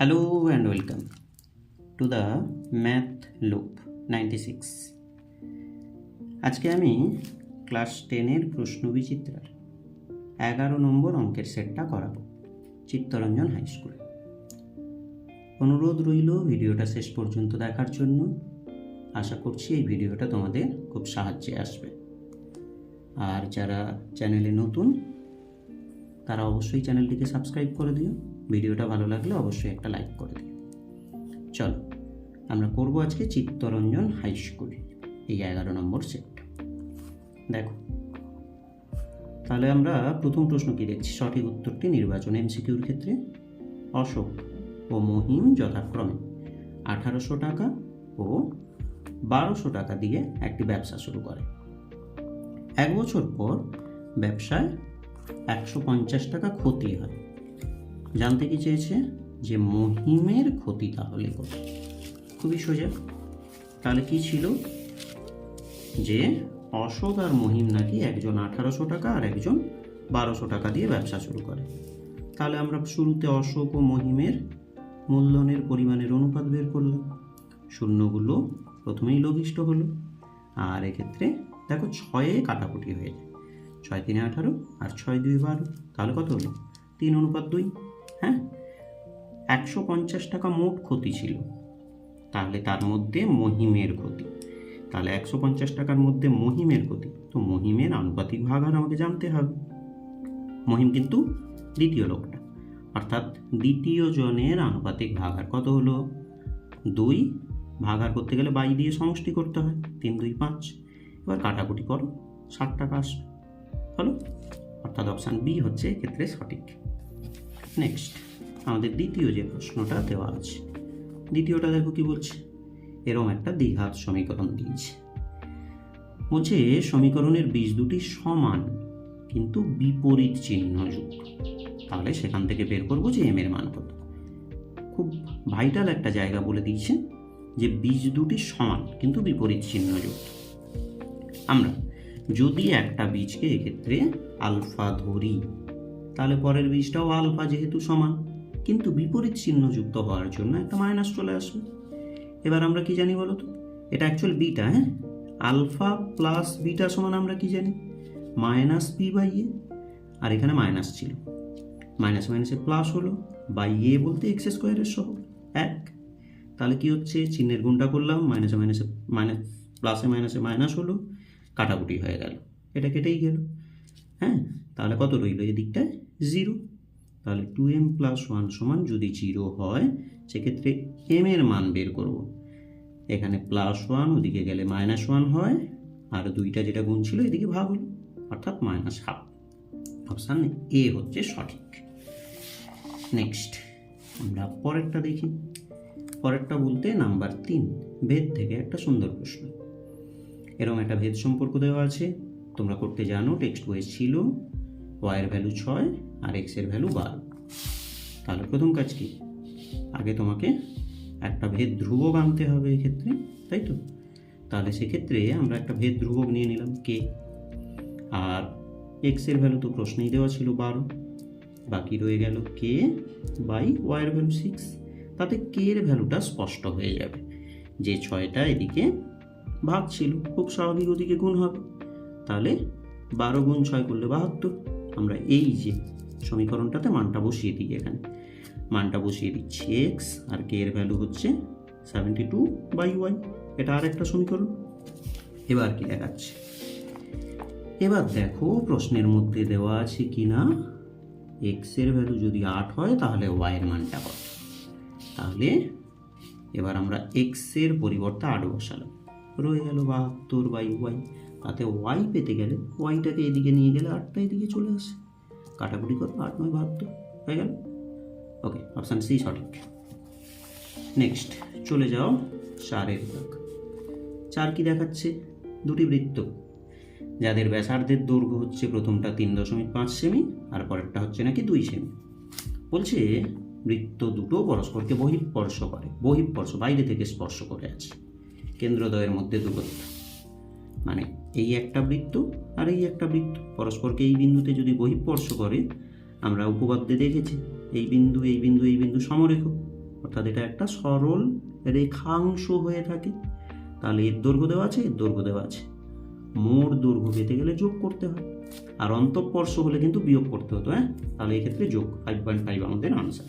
Hello and welcome to the Math Loop 96 আজকে আমি class টেনের প্রশ্ন বিচিত্রার এগারো নম্বর অঙ্কের সেটটা করাবো, চিত্তরঞ্জন হাই স্কুলে অনুরোধ রইল ভিডিওটা শেষ পর্যন্ত দেখার জন্য। আশা করছি এই ভিডিওটা তোমাদের খুব সাহায্যে আসবে। আর যারা চ্যানেলে নতুন তারা অবশ্যই চ্যানেলটিকে সাবস্ক্রাইব করে দিও। ভিডিওটা ভালো লাগলে অবশ্যই একটা লাইক করে দিও। চলো, আমরা করব আজকে চিত্তরঞ্জন হাই স্কুল, এই এগারো নম্বর সেট। দেখো, তাহলে আমরা প্রথম প্রশ্ন কি দেখছি? সঠিক উত্তরটি নির্বাচন এমসিকিউর ক্ষেত্রে, অশোক ও মহিম যথাক্রমে আঠারোশো টাকা ও বারোশো টাকা দিয়ে একটি ব্যবসা শুরু করে। এক বছর পর ব্যবসায় একশো পঞ্চাশ টাকা ক্ষতি হয়। জানতে কি চেয়েছে? যে মহিমের ক্ষতি তাহলে কত? খুবই সোজা। তাহলে কি ছিল? যে অশোক আর মহিম নাকি একজন আঠারোশো টাকা আর একজন বারোশো টাকা দিয়ে ব্যবসা শুরু করে। তাহলে আমরা শুরুতে অশোক ও মহিমের মূলধনের পরিমাণের অনুপাত বের করলাম। শূন্যগুলো প্রথমেই লঘিষ্ঠ হলো। আর এক্ষেত্রে দেখো ছয়ে কাটাকুটি হয়ে যায়। ছয় তিনে আঠারো আর ছয় দুই বারো। তাহলে কত হলো? তিন অনুপাত দুই। হ্যাঁ? একশো পঞ্চাশ টাকা মোট ক্ষতি ছিল। তাহলে তার মধ্যে মহিমের ক্ষতি। তাহলে একশো পঞ্চাশ টাকার মধ্যে মহিমের ক্ষতি। তো মহিমের আনুপাতিক ভাগ আর আমাকে জানতে হবে। মহিম কিন্তু দ্বিতীয় লোকটা। অর্থাৎ দ্বিতীয় জনের আনুপাতিক ভাগার কত হলো? দুই। ভাগার করতে গেলে বাই দিয়ে সমষ্টি করতে হয়। তিন, দুই, পাঁচ। এবার কাটাকুটি করো। ষাট টাকা আসবে হলো? অর্থাৎ অপশান বি হচ্ছে এক্ষেত্রে সঠিক। নেক্সট আমাদের দ্বিতীয় যে প্রশ্নটা দেওয়া আছে, দ্বিতীয়টা দেখো কি বলছে? এরকম একটা দ্বিঘাত সমীকরণ দিয়েছে। বলছে, সমীকরণের বীজ দুটি সমান, কিন্তু বিপরীত চিহ্ন চিহ্নযুক্ত। তাহলে সেখান থেকে বের করব যে এম এর মান কত। খুব ভাইটাল একটা জায়গা বলে দিয়েছে যে বীজ দুটি সমান, কিন্তু বিপরীত চিহ্ন চিহ্নযুক্ত। আমরা যদি একটা বীজকে এক্ষেত্রে আলফা ধরি, তাহলে পরের বীজটাও আলফা যেহেতু সমান, কিন্তু বিপরীত চিহ্নযুক্ত হওয়ার জন্য একটা মাইনাস চলে আসবে। এবার আমরা কি জানি বলো তো এটা অ্যাকচুয়াল বিটা হ্যাঁ? আলফা প্লাস বিটা সমান আমরা কি জানি? মাইনাস বি বাই এ আর এখানে মাইনাস ছিল। মাইনাস মাইনাসে প্লাস হলো বাই এ বলতে এক্স স্কোয়ারের সহ এক। তাহলে কি হচ্ছে? চিহ্নের গুণটা করলাম মাইনাসে মাইনাসে মাইনাস প্লাসে মাইনাসে মাইনাস হলো কাটাকুটি হয়ে গেল। এটা কেটেই গেল। হ্যাঁ তাহলে কত রইল এই দিকটায় জিরো। তাহলে টু এম প্লাস ওয়ান সমান যদি জিরো হয়, সেক্ষেত্রে এম এর মান বের করব। এখানে প্লাস ওয়ান ওদিকে গেলে মাইনাস ওয়ান হয়, আর দুইটা যেটা গুণ ছিল এদিকে ভাগ হলো, অর্থাৎ মাইনাস হাফ অপশান এ হচ্ছে সঠিক। নেক্সট আমরা পরেরটা দেখি। পরেরটা বলতে নাম্বার তিন, ভেদ থেকে একটা সুন্দর প্রশ্ন। এরকম একটা ভেদ সম্পর্ক দেওয়া আছে। তোমরা করতে জানো টেক্সট বইয়ে ছিল ওয়াইয়ের ভ্যালু ছয় আর এক্সের ভ্যালু বারো। তাহলে প্রথম কাজ কি? আগে তোমাকে একটা ভেদ ধ্রুবক আনতে হবে এক্ষেত্রে, তাই তো? তাহলে সেক্ষেত্রে আমরা একটা ভেদ ধ্রুবক নিয়ে নিলাম কে আর এক্সের ভ্যালু তো প্রশ্নেই দেওয়া ছিল বারো। বাকি রয়ে গেল কে বাই ওয়াইয়ের ভ্যালু সিক্স তাতে কে এর ভ্যালুটা স্পষ্ট হয়ে যাবে। যে ছয়টা এদিকে ভাগ ছিল, খুব স্বাভাবিক ওদিকে গুণ হবে। তাহলে বারো গুণ ছয় করলে বাহাত্তর। আমরা এই যে সমীকরণটাতে মানটা বসিয়ে দিই এখানে। মানটা বসিয়ে দিচ্ছি এক্স আর কে এর ভ্যালু হচ্ছে সেভেন্টি টু বাই ওয়াই এটা আর একটা সমীকরণ। এবার কি দেখাচ্ছে? এবার দেখো প্রশ্নের মধ্যে দেওয়া আছে কি না এক্সের ভ্যালু যদি আট হয়, তাহলে ওয়াই এর মানটা কত? তাহলে এবার আমরা এক্সের পরিবর্তে আট বসালাম। রয়ে গেল বাহাত্তর বাই ওয়াই। তাতে ওয়াই পেতে গেলে ওয়াইটাকে এদিকে নিয়ে গেলে আটটা এদিকে চলে আসে। কাটাকুটি করো, আট নয় বাহাত্তর, হয়ে গেল। ওকে অপশান সি সঠিক। নেক্সট চলে যাও চারের দাগ। চার কি দেখাচ্ছে? দুটি বৃত্ত। যাদের ব্যাসার্ধের দৈর্ঘ্য হচ্ছে প্রথমটা তিন দশমিক পাঁচ সেমি, আর পরেরটা হচ্ছে নাকি দুই সেমি। বলছে, বৃত্ত দুটো পরস্পরকে বহিঃস্পর্শ করে, বহিঃস্পর্শ, বাইরে থেকে স্পর্শ করে আছে। কেন্দ্রদ্বয়ের মধ্যে দূরত্ব মানে এই একটা বৃত্ত আর এই একটা বৃত্ত। পরস্পরকে এই বিন্দুতে যদি বহিঃস্পর্শ করে, আমরা উপপাদ্যে দেখেছি, এই বিন্দু এই বিন্দু এই বিন্দু সমরেখ। অর্থাৎ এটা একটা সরল রেখাংশ হয়ে থাকে। তাহলে এর দৈর্ঘ্য দেওয়া আছে, এর দৈর্ঘ্য দেওয়া আছে। মোট দৈর্ঘ্য পেতে গেলে যোগ করতে হয়। আর অন্তঃপর্শ হলে কিন্তু বিয়োগ করতে হতো হ্যাঁ? তাহলে এক্ষেত্রে যোগ ফাইভ পয়েন্ট ফাইভ আমাদের আনসার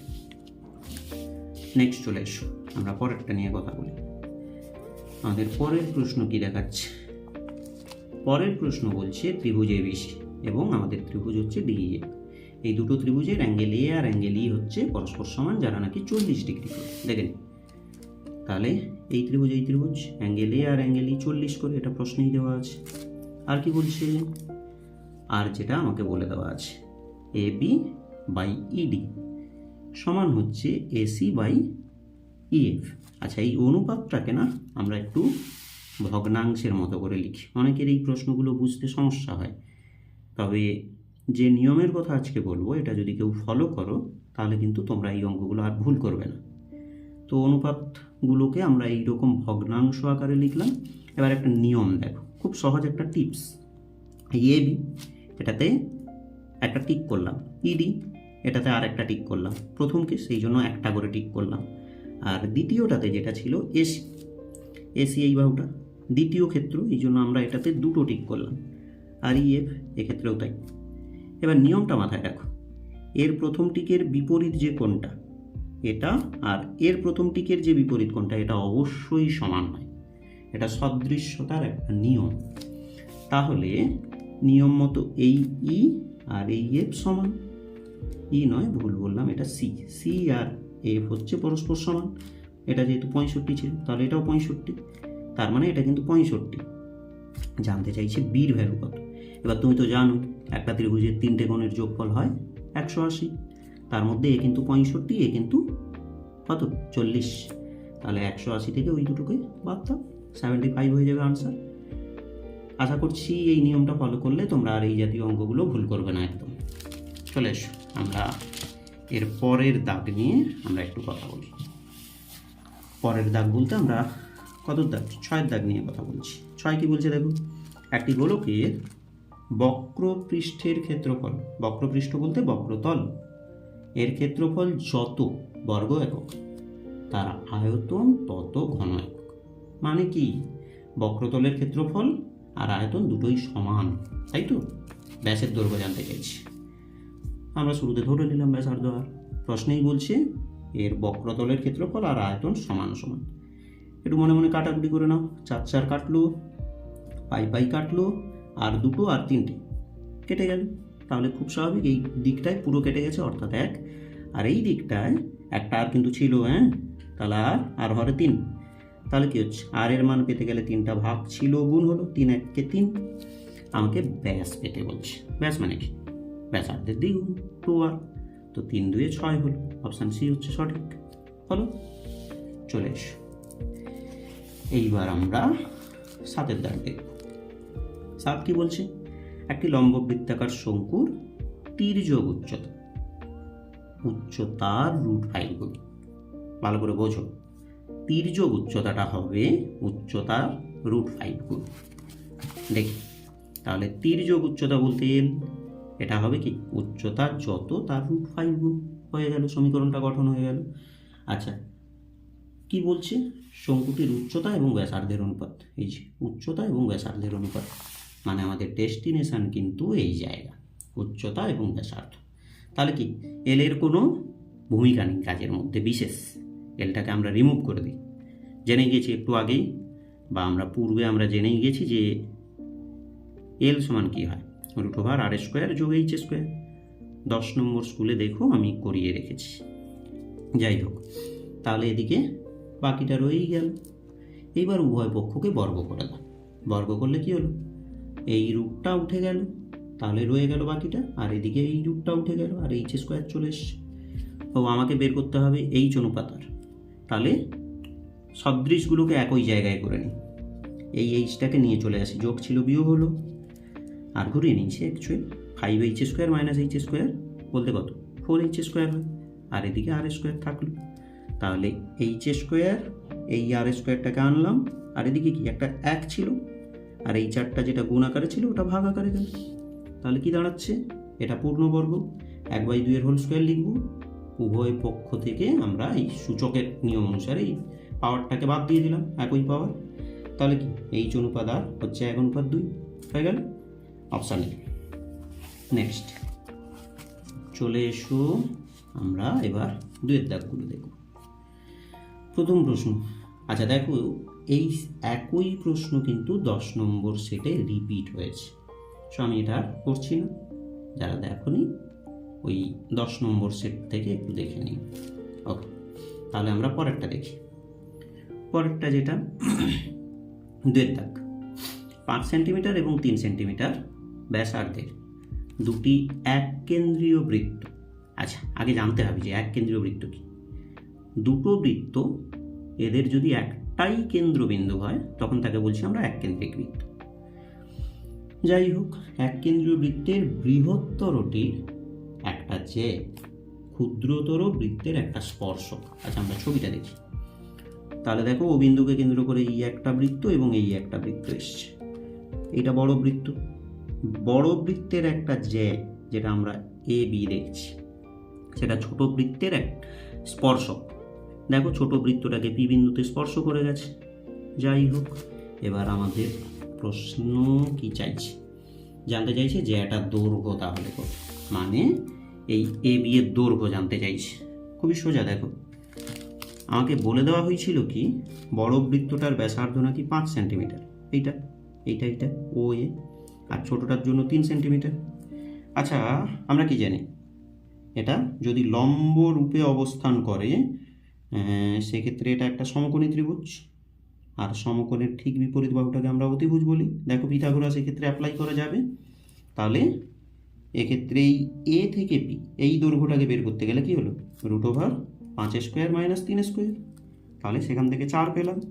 নেক্সট চলে এসো, আমরা পরেরটা নিয়ে কথা বলি। আমাদের পরের প্রশ্ন কি দেখাচ্ছে? পরের প্রশ্ন বলছে ত্রিভুজ এবিসি এবং আমাদের ত্রিভুজ হচ্ছে ডিএ এই দুটো ত্রিভুজের অ্যাঙ্গেল এ আর অ্যাঙ্গেল ই হচ্ছে পরস্পর সমান, যারা নাকি চল্লিশ ডিগ্রি করে। দেখেন, তাহলে এই ত্রিভুজ এই ত্রিভুজ অ্যাঙ্গেল এ আর অ্যাঙ্গেল ই চল্লিশ করে, এটা প্রশ্নেই দেওয়া আছে। আর কি বলছে? আর যেটা আমাকে বলে দেওয়া আছে এ বি বাই ইডি সমান হচ্ছে এসি বাই ইএফ আচ্ছা এই অনুপাতটাকে না আমরা একটু ভগ্নাংশের মতো করে লিখি। অনেকের এই প্রশ্নগুলো বুঝতে সমস্যা হয়। তবে যে নিয়মের কথা আজকে বলব, এটা যদি কেউ ফলো করো, তাহলে কিন্তু তোমরা এই অঙ্কগুলো আর ভুল করবে না। তো অনুপাতগুলোকে আমরা এইরকম ভগ্নাংশ আকারে লিখলাম। এবার একটা নিয়ম দেখো। খুব সহজ একটা টিপস। এই এ বি এটাতে একটা টিক করলাম। ইডি এটাতে আর একটা টিক করলাম। প্রথমকে সেই জন্য একটা করে টিক করলাম। আর দ্বিতীয়টাতে যেটা ছিল এসি এসি এই বাহুটা, দ্বিতীয় ক্ষেত্র, এই জন্য আমরা এটাতে দুটো টিক করলাম। আর ইএফ এক্ষেত্রেও তাই। এবার নিয়মটা মাথায় রাখো। এর প্রথম টিকের বিপরীত যে কোনটা এটা আর এর প্রথম টিকের যে বিপরীত কোনটা এটা অবশ্যই সমান হয় এটা সদৃশ্যতার একটা নিয়ম। তাহলে নিয়ম মতো এই ই আর এই এফ সমান। ই নয়, ভুল বললাম, এটা সি। সি আর এফ হচ্ছে পরস্পর সমান। এটা যেহেতু পঁয়ষট্টি ছিল, তাহলে এটাও পঁয়ষট্টি। তার মানে এটা কিন্তু পঁয়ষট্টি। জানতে চাইছে বির ভ্যালু কত। এবার তুমি তো জানো, একটা ত্রিভুজের তিনটে কোণের যোগফল হয় একশো আশি। তার মধ্যে এ কিন্তু পঁয়ষট্টি, এ কিন্তু কত? চল্লিশ। তাহলে একশো আশি থেকে ওই দুটোকে বাদ দাও সেভেন্টি ফাইভ হয়ে যাবে আনসার আশা করছি এই নিয়মটা ফলো করলে তোমরা আর এই জাতীয় অঙ্কগুলো ভুল করবে না একদম। চলে এসো, আমরা এর পরের দাগ নিয়ে আমরা একটু কথা বলি পরের দাগ বলতে আমরা কত দাগ? ছয়ের দাগ নিয়ে কথা বলছি। ছয় কি বলছে দেখো? একটি গোলকের বক্রপৃষ্ঠের ক্ষেত্রফল। বক্রপৃষ্ঠ বলতে বক্রতল। এর ক্ষেত্রফল যত বর্গ একক, তার আয়তন তত ঘন একক। মানে কি? বক্রতলের ক্ষেত্রফল আর আয়তন দুটোই সমান, তাই তো? ব্যাসের দৈর্ঘ্য জানতে চাইছি। আমরা শুরুতে ধরে নিলাম ব্যাসার্ধ আর প্রশ্নেই বলছে, এর বক্রতলের ক্ষেত্রফল আর আয়তন সমান সমান। একটু মনে মনে কাটাকুটি করে নাও। চার চার কাটলো, পাই পাই কাটলো, আর দুটো আর তিনটে। কেটে গেল। তাহলে খুব স্বাভাবিক, এই দিকটায় পুরো কেটে গেছে, অর্থাৎ এক। আর এই দিকটায় একটা আর কিন্তু ছিল হ্যাঁ? তাহলে আর আর হরে তিন। তাহলে কী হচ্ছে? আর এর মান পেতে গেলে তিনটা ভাগ ছিল, গুণ হলো তিন এককে তিন। আমাকে ব্যাস পেতে বলছে। ব্যাস মানে কি? ব্যাসার্ধের দ্বিগুণ টু আর। তো তিন, দুয়ে ছয় হলো। অপশান সি হচ্ছে সঠিক। হলো, চলে এসো। এইবার আমরা সাতের দাগ দেখব। সাত কি বলছে? একটি লম্ব বৃত্তাকার শঙ্কুর তির্যক উচ্চতা। উচ্চতার রুট ফাইভ গুণ ভালো করে বোঝো। তির্যক উচ্চতাটা হবে উচ্চতার রুট ফাইভ গুণ দেখি। তাহলে তির্যক উচ্চতা বলতে এটা হবে কি? উচ্চতা যত তার রুট ফাইভ হয়ে গেল, সমীকরণটা গঠন হয়ে গেল। আচ্ছা কি বলছে? শঙ্কুটির উচ্চতা এবং ব্যাসার্ধের অনুপাত। এই যে, উচ্চতা এবং ব্যাসার্ধের অনুপাত। মানে আমাদের ডেস্টিনেশান কিন্তু এই জায়গা, উচ্চতা এবং ব্যাসার্ধ। তাহলে কি? এল এর কোনো ভূমিকা নেই কাজের মধ্যে, বিশেষ। এলটাকে আমরা রিমুভ করে দিই। জেনে গেছি একটু আগেই, বা আমরা পূর্বে আমরা জেনেই গেছি যে এল সমান কী হয়? রুট ওভার আর স্কোয়ার যোগ এইচ স্কোয়ার। দশ নম্বর স্কুলে দেখো আমি করিয়ে রেখেছি। যাই হোক, তাহলে এদিকে বাকিটা রয়েই গেল। এইবার উভয় পক্ষকে বর্গ করে দাও বর্গ করলে কি হলো? এই রুটটা উঠে গেল, তাহলে রয়ে গেল বাকিটা, আর এদিকে এই রুটটা উঠে গেল, আর এইচ স্কোয়ার চলে এসছে। তো আমাকে বের করতে হবে এইচ অনুপাতার। তাহলে সদৃশগুলোকে একই জায়গায় করে নিই। এই এইচটাকে নিয়ে চলে আসি। যোগ ছিল বিয়োগ হলো। আর ঘুরিয়ে নিয়েছি actually five H square minus H square বলতে কত? ফোর এইচ স্কোয়ার হয়। আর এদিকে আর স্কোয়ার থাকল। তাহলে এইচ স্কোয়ার এই আর স্কোয়ারটাকে আনলাম। আর এদিকে কি? একটা এক ছিল। আর এই চারটা যেটা গুণ আকারে ছিল, ওটা ভাগ আকারে গেল। তাহলে কি দাঁড়াচ্ছে? এটা পূর্ণবর্গ। এক বাই দুইয়ের হোল স্কোয়ার লিখব। উভয় পক্ষ থেকে আমরা এই সূচকের নিয়ম অনুসারে এই পাওয়ারটাকে বাদ দিয়ে দিলাম, একই পাওয়ার তাহলে কি? এইচ অনুপাত আর হচ্ছে এক অনুপাত দুই। হয়ে গেল? অপশান এ নেক্সট চলে এসো আমরা এবার দুয়ের দাগগুলো দেখব। প্রথম প্রশ্ন। আচ্ছা দেখো, এই একই প্রশ্ন কিন্তু দশ নম্বর সেটে রিপিট হয়েছে। সো, আমি এটা করছি না। যারা দেখনি, ওই দশ নম্বর সেট থেকে একটু দেখে নিই ওকে, তাহলে আমরা পরেরটা দেখি। পরেরটা যেটা, দুয়ের দাগ। পাঁচ সেন্টিমিটার এবং তিন সেন্টিমিটার ব্যাসার্ধের। দুটি এক কেন্দ্রীয় বৃত্ত। আচ্ছা আগে জানতে হবে যে এক কেন্দ্রীয় বৃত্ত কি। দুটো বৃত্ত এদের যদি একটাই কেন্দ্রবিন্দু হয়, তখন তাকে বলছি আমরা এক কেন্দ্রিক বৃত্ত। যাই হোক এক কেন্দ্রীয় বৃত্তের বৃহত্তরটির একটা যে ক্ষুদ্রতর বৃত্তের একটা স্পর্শক। আচ্ছা আমরা ছবিটা দেখি। তাহলে দেখো, ও বিন্দুকে কেন্দ্র করে এই একটা বৃত্ত এবং এই একটা বৃত্ত এসছে। এটা বড় বৃত্ত। বড় বৃত্তের একটা যে যেটা আমরা এ, বি দেখছি। সেটা ছোট বৃত্তের এক স্পর্শক। দেখো ছোট বৃত্তটাকে পি বিন্দুতে স্পর্শ করে গেছে। যাই হোক, এবার আমাদের প্রশ্ন কি চাইছে? জানতে চাইছে যে এটা দৈর্ঘ্য তাহলে কত? মানে এই এ, বি এর দৈর্ঘ্য জানতে চাইছে। খুবই সোজা, দেখো। আমাকে বলে দেওয়া হয়েছিল কি, বড় বৃত্তটার ব্যাসার্ধ নাকি পাঁচ সেন্টিমিটার। এইটা এইটা এইটা, ও, এ। আর ছোটোটার জন্য তিন সেন্টিমিটার। আচ্ছা আমরা কি জানি? এটা যদি লম্ব রূপে অবস্থান করে সেক্ষেত্রে এটা একটা সমকোণী ত্রিভুজ। আর সমকোণের ঠিক বিপরীত বাহুটাকে আমরা অতিভুজ বলি। দেখো পিথাগোরাস এক্ষেত্রে অ্যাপ্লাই করা যাবে। তাহলে এক্ষেত্রে এই এ থেকে পি এই দৈর্ঘ্যটাকে বের করতে গেলে কি হলো? রুট ওভার পাঁচ স্কোয়ার মাইনাস তিন স্কোয়ার তাহলে সেখান থেকে চার পেলাম।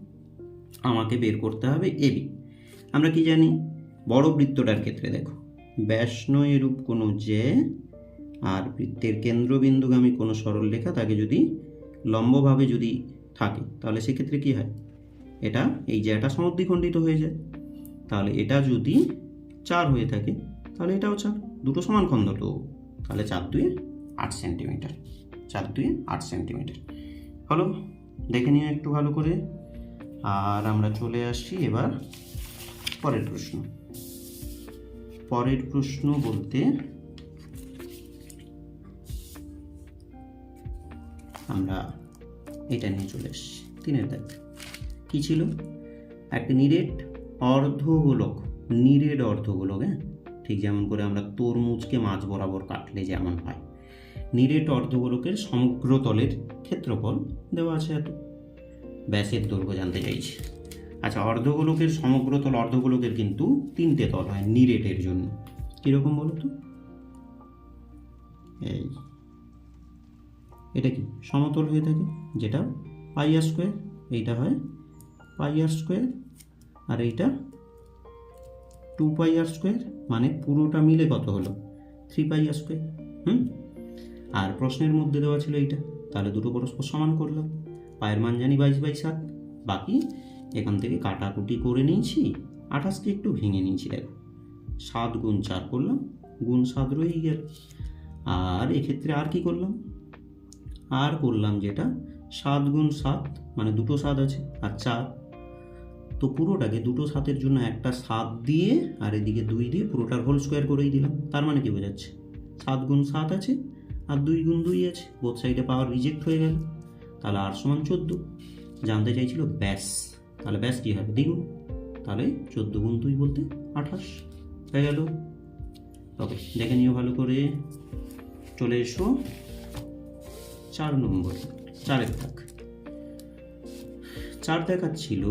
আমাকে বের করতে হবে এবি আমরা কি জানি? বড় বৃত্তটার ক্ষেত্রে দেখো। ব্যাসনয় রূপ কোনো যে, আর বৃত্তের কেন্দ্রবিন্দুগামী কোনো সরলরেখা তাকে যদি লম্বভাবে যদি থাকে, তাহলে সেক্ষেত্রে কি হয়? এটা, এই যে এটা সমদ্বিখণ্ডিত হয়ে যায়। তাহলে এটা যদি চার হয়ে থাকে, তাহলে এটাও চার। দুটো সমান খণ্ড তো তাহলে চার দুয়ে আট সেন্টিমিটার। চার দুয়ে আট সেন্টিমিটার। হলো, দেখে নিও একটু ভালো করে। আর আমরা চলে আসছি এবার পরের প্রশ্ন। পরের প্রশ্ন বলতে আমরা এটা নিয়ে চলে এসেছি তিনের দাগ। কী ছিল? একটা নিরেট অর্ধগোলক নিরেট অর্ধগোলক হ্যাঁ? ঠিক যেমন করে আমরা তরমুজকে মাছ বরাবর কাটলে যেমন হয়। নিরেট অর্ধগোলকের সমগ্র তলের ক্ষেত্রফল দেওয়া আছে এত। ব্যাসের দৈর্ঘ্য জানতে চাইছি। আচ্ছা অর্ধগোলকের সমগ্র তল অর্ধগোলকের কিন্তু তিনটে তল হয় নিরেটের জন্য। কীরকম বলো তো? এই, এটা কি সমতল হয়ে থাকে? যেটা পাই আর স্কোয়ার, এইটা হয় পাই আর স্কোয়ার, আর এইটা টু পাই আর স্কোয়ার মানে পুরোটা মিলে কত হলো? থ্রি পাই আর স্কোয়ার, হুম? আর প্রশ্নের মধ্যে দেওয়া ছিল এইটা, তাহলে দুটো পরস্পর সমান করলাম। পায়ের মান জানি বাইশ বাই সাত, বাকি এখান থেকে কাটাকুটি করে নিয়েছি আঠাশকে একটু ভেঙে নিয়েছি, দেখো। সাত গুণ চার করলাম, গুণ সাত রয়েই গেল। আর এক্ষেত্রে আর কি করলাম? আর করলাম যেটা, সাত গুণ সাত মানে দুটো সাত আছে, আর চার। তো পুরোটাকে দুটো সাতের জন্য একটা সাত দিয়ে, আর এদিকে দুই দিয়ে পুরোটার হোল স্কোয়ার করেই দিলাম। তার মানে কি বোঝাচ্ছে? সাত গুণ সাত আছে, আর দুই গুণ দুই আছে বোথ সাইডে পাওয়ার রিজেক্ট হয়ে গেল। তাহলে আর সমান চোদ্দ, জানতে চাইছিল ব্যাস। তাহলে ব্যাস কী হবে? দ্বিগুণ। তাহলে চোদ্দ গুণ দুই বলতে আঠাশ। হয়ে গেল। ওকে, দেখে নিও ভালো করে। চলে এসো চার নম্বর, চারের দাগ চার দেখাচ্ছিল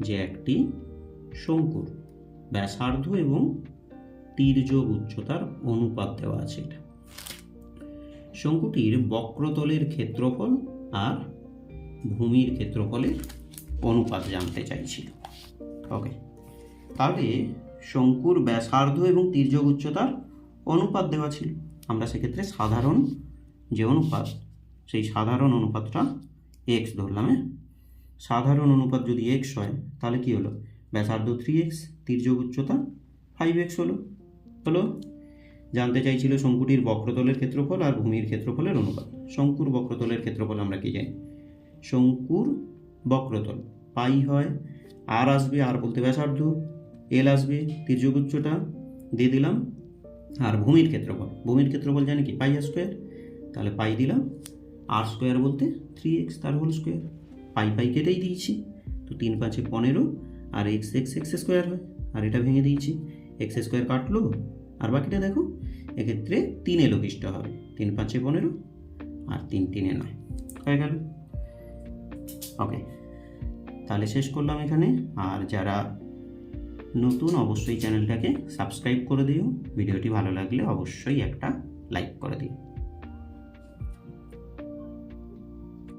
যে একটি শঙ্কুর। ব্যাসার্ধ এবং তীর্যক উচ্চতার অনুপাত দেওয়া আছে এটা। শঙ্কুটির বক্রতলের ক্ষেত্রফল আর ভূমির ক্ষেত্রফলের অনুপাত জানতে চাইছিল। ওকে তাহলে শঙ্কুর ব্যাসার্ধ এবং তীর্যক উচ্চতার অনুপাত দেওয়া ছিল। আমরা সেক্ষেত্রে সাধারণ যে অনুপাত, সেই সাধারণ অনুপাতটা এক্স ধরলাম হ্যাঁ? সাধারণ অনুপাত যদি এক্স হয়, তাহলে কি হলো? ব্যাসার্ধ থ্রি এক্স তীর্যক উচ্চতা ফাইভ এক্স হলো। হলো? জানতে চাইছিল শঙ্কুটির বক্রতলের ক্ষেত্রফল আর ভূমির ক্ষেত্রফলের অনুপাত। শঙ্কুর বক্রতলের ক্ষেত্রফল আমরা কি জানি? শঙ্কুর বক্রতল। পাই হয়, আর আসবে আর বলতে ব্যাসার্ধ, এল আসবে তির্যক উচ্চতা দিয়ে দিলাম। আর ভূমির ক্ষেত্রফল। ভূমির ক্ষেত্রফল জানি কি? Pi square. তাহলে পাই দিলাম। আর স্কোয়ার বলতে থ্রি এক্স তার হোল স্কোয়ার পাই পাই কেটেই দিয়েছি। তো তিন পাঁচে পনেরো, আর এক্স এক্স এক্স স্কোয়ার হয়। আর এটা ভেঙে দিয়েছি। এক্স স্কোয়ার কাটলো। আর বাকিটা দেখো, এক্ষেত্রে তিনে লঘিষ্ঠ হবে। তিন পাঁচে পনেরো, আর তিন তিনে নয়। হয়ে গেল। ওকে তাহলে শেষ করলাম এখানে। আর যারা নতুন, অবশ্যই চ্যানেলটাকে সাবস্ক্রাইব করে দিও। ভিডিওটি ভালো লাগলে অবশ্যই একটা লাইক করে দিও।